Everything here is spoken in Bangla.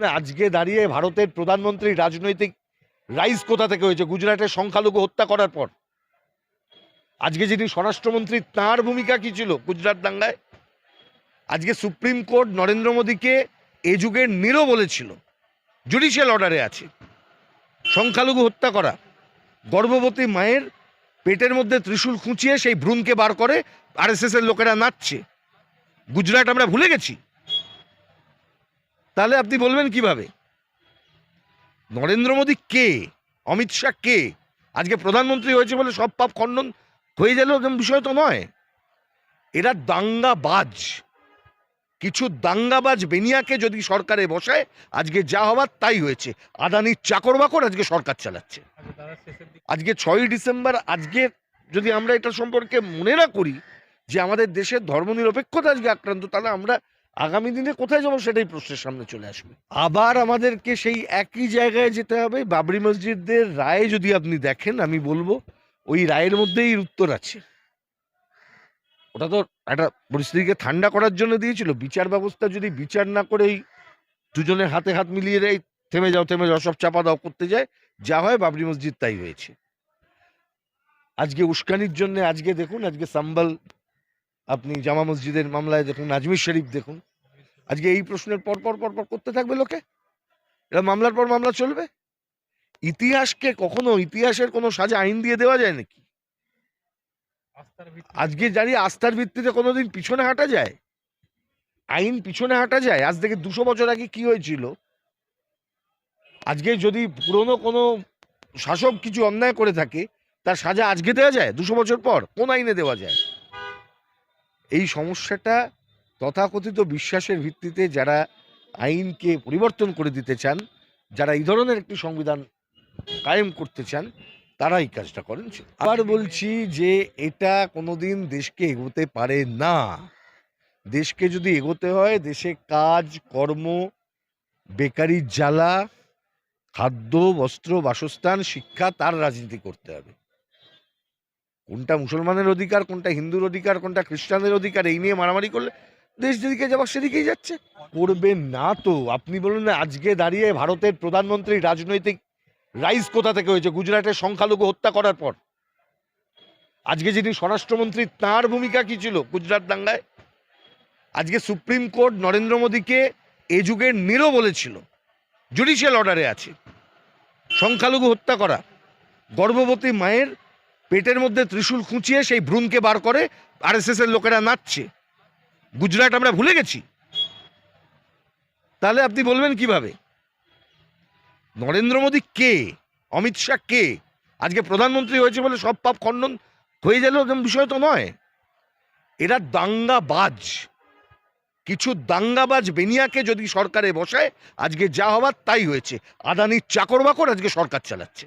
আজকে দাঁড়িয়ে ভারতের প্রধানমন্ত্রী রাজনৈতিক রাইজ কোথা থেকে হয়েছে? গুজরাটের সংখ্যালঘু হত্যা করার পর। আজকে যিনি স্বরাষ্ট্রমন্ত্রী, তার ভূমিকা কি ছিল গুজরাট দাঙ্গায়? আজকে সুপ্রিম কোর্ট নরেন্দ্র মোদীকে এ যুগের নিরো বলেছিল। জুডিশিয়াল অর্ডারে আছে। সংখ্যালঘু হত্যা করা। গর্ভবতী মায়ের পেটের মধ্যে ত্রিশূল খুঁচিয়ে সেই ভ্রূণকে বার করে আরএসএস এর লোকেরা নাচছে। গুজরাট আমরা ভুলে গেছি। তাহলে আপনি বলবেন কীভাবে? নরেন্দ্র মোদী কে? অমিত শাহ কে? আজকে প্রধানমন্ত্রী হয়েছে বলে সব পাপ খণ্ডন হয়ে গেল এরকম বিষয় তো নয়। এরা দাঙ্গাবাজ। কিছু দাঙ্গাবাজ বেনিয়াকে যদি সরকারে বসায়, আজকে যা হওয়ার তাই হয়েছে। আদানির চাকর বাকর আজকে সরকার চালাচ্ছে। আজকে ছয়ই ডিসেম্বর, আজকে যদি আমরা এটা সম্পর্কে মনে না করি যে আমাদের দেশের ধর্মনিরপেক্ষতা আজকে আক্রান্ত, তাহলে আমরা আগামী দিনে কোথায় যাব সেটাই প্রশ্নের সামনে চলে আসবে। আবার আমাদেরকে সেই একই জায়গায় যেতে হবে, বাবরি মসজিদের রায় যদি আপনি দেখেন, আমি বলব, ওই রায়ের মধ্যেই উত্তর আছে। ওটা তো একটা পরিস্থিতিকে ঠান্ডা করার জন্য দিয়েছিল। বিচার ব্যবস্থা যদি বিচার না করেই দুজনের হাতে হাত মিলিয়ে দেয়, থেমে যাও থেমে যাও, সব চাপা দাও করতে যায়, যা হয় বাবরি মসজিদ তাই হয়েছে। আজকে উস্কানির জন্য, আজকে দেখুন, আজকে সাম্বাল আপনি জামা মসজিদের মামলায় দেখুন নাজমির শরীফ দেখুন। আজকে এই প্রশ্নের পর পর পর পর করতে থাকবে লোকে? এটা মামলার পর মামলা চলবে? ইতিহাসকে কখনো ইতিহাসের কোনো সাজা আইন দিয়ে দেওয়া যায় নাকি? আজকে জানি আস্থার ভিত্তিতে কোনোদিন পিছনে হাঁটা যায়? আইন পিছনে হাঁটা যায়? আজ থেকে দুশো বছর আগে কি হয়েছিল? আজকে যদি পুরনো কোনো শাসক কিছু অন্যায় করে থাকে তার সাজা আজকে দেওয়া যায়? দুশো বছর পর কোন আইনে দেওয়া যায়? এই সমস্যাটা তথাকথিত বিশ্বাসের ভিত্তিতে যারা আইনকে পরিবর্তন করে দিতে চান, যারা এই ধরনের একটি সংবিধান কায়েম করতে চান, তারা এই কাজটা করেন। আবার বলছি যে এটা কোনোদিন দেশকে এগোতে পারে না। দেশকে যদি এগোতে হয়, দেশে কাজ, কর্ম বেকারির জ্বালা, খাদ্য, বস্ত্র, বাসস্থান, শিক্ষা, তার রাজনীতি করতে হবে। কোনটা মুসলমানের অধিকার, কোনটা হিন্দুর অধিকার, কোনটা খ্রিস্টানদের অধিকার, এই নিয়ে মারামারি করলে দেশ যেদিকে যাবার সেদিকেই যাচ্ছে। করবে না তো। আপনি বলুন না, আজকে দাঁড়িয়ে ভারতের প্রধানমন্ত্রী রাজনৈতিক রাইজ কোথা থেকে হয়েছে? গুজরাটের সংখ্যালঘু হত্যা করার পর। আজকে যিনি স্বরাষ্ট্রমন্ত্রী, তার ভূমিকা কি ছিল গুজরাট দাঙ্গায়? আজকে সুপ্রিম কোর্ট নরেন্দ্র মোদীকে এ যুগের নিরো বলেছিল। জুডিশিয়াল অর্ডারে আছে। সংখ্যালঘু হত্যা করা। গর্ভবতী মায়ের পেটের মধ্যে ত্রিশূল খুঁচিয়ে সেই ভ্রূণকে বার করে আরএসএস এর লোকেরা নাচছে। গুজরাট আমরা ভুলে গেছি। তাহলে আপনি বলবেন কীভাবে? নরেন্দ্র মোদী কে? অমিত শাহ কে? আজকে প্রধানমন্ত্রী হয়েছে বলে সব পাপ খণ্ডন হয়ে গেল এরকম বিষয় তো নয়। এরা দাঙ্গাবাজ। কিছু দাঙ্গাবাজ বেনিয়াকে যদি সরকারে বসায়, আজকে যা হওয়ার তাই হয়েছে। আদানির চাকর বাকর আজকে সরকার চালাচ্ছে।